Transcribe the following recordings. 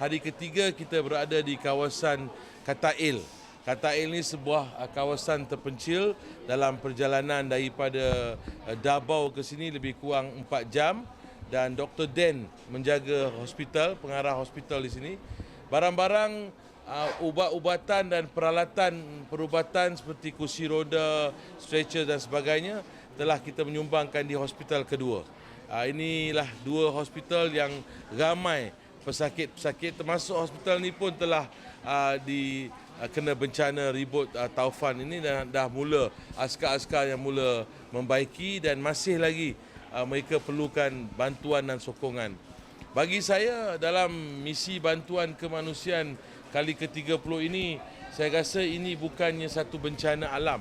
hari ketiga kita berada di kawasan Katail. Katail ini sebuah uh, kawasan terpencil dalam perjalanan daripada uh, Davao ke sini lebih kurang 4 jam dan Dr. Dan menjaga hospital, pengarah hospital di sini. Barang-barang uh, ubat-ubatan dan peralatan perubatan seperti kursi roda, stretcher dan sebagainya telah kita menyumbangkan di hospital kedua. Uh, inilah dua hospital yang ramai pesakit-pesakit termasuk hospital ni pun telah uh, di uh, kena bencana ribut uh, taufan ini dan dah mula askar-askar yang mula membaiki dan masih lagi uh, mereka perlukan bantuan dan sokongan. Bagi saya dalam misi bantuan kemanusiaan kali ke-30 ini saya rasa ini bukannya satu bencana alam.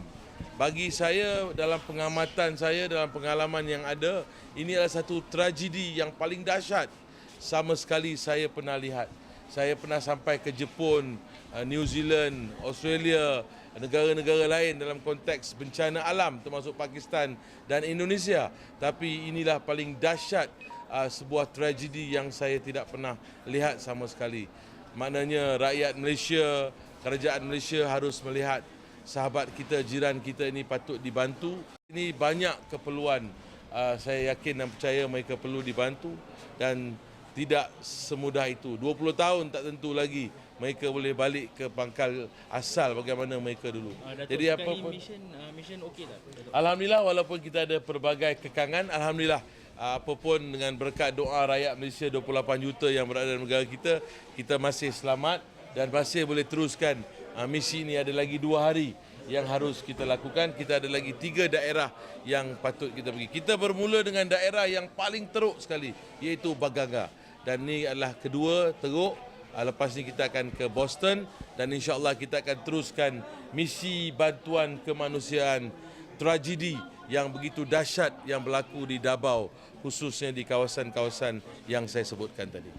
Bagi saya dalam pengamatan saya dalam pengalaman yang ada ini adalah satu tragedi yang paling dahsyat sama sekali saya pernah lihat. Saya pernah sampai ke Jepun, uh, New Zealand, Australia, negara-negara lain dalam konteks bencana alam termasuk Pakistan dan Indonesia. Tapi inilah paling dahsyat uh, sebuah tragedi yang saya tidak pernah lihat sama sekali. Maknanya rakyat Malaysia, kerajaan Malaysia harus melihat sahabat kita, jiran kita ini patut dibantu. Ini banyak keperluan. Uh, saya yakin dan percaya mereka perlu dibantu dan tidak semudah itu. 20 tahun tak tentu lagi mereka boleh balik ke pangkal asal bagaimana mereka dulu. Uh, Datuk, Jadi apa pun mission uh, mission okey tak? Datuk? Alhamdulillah walaupun kita ada pelbagai kekangan, alhamdulillah ah, apapun dengan berkat doa rakyat Malaysia 28 juta yang berada dalam negara kita, kita masih selamat dan masih boleh teruskan ah, misi ini ada lagi dua hari yang harus kita lakukan. Kita ada lagi tiga daerah yang patut kita pergi. Kita bermula dengan daerah yang paling teruk sekali, iaitu Bagaga. Dan ini adalah kedua teruk. Ah, Lepas ni kita akan ke Boston dan insyaAllah kita akan teruskan misi bantuan kemanusiaan tragedi yang begitu dahsyat yang berlaku di Davao khususnya di kawasan-kawasan yang saya sebutkan tadi.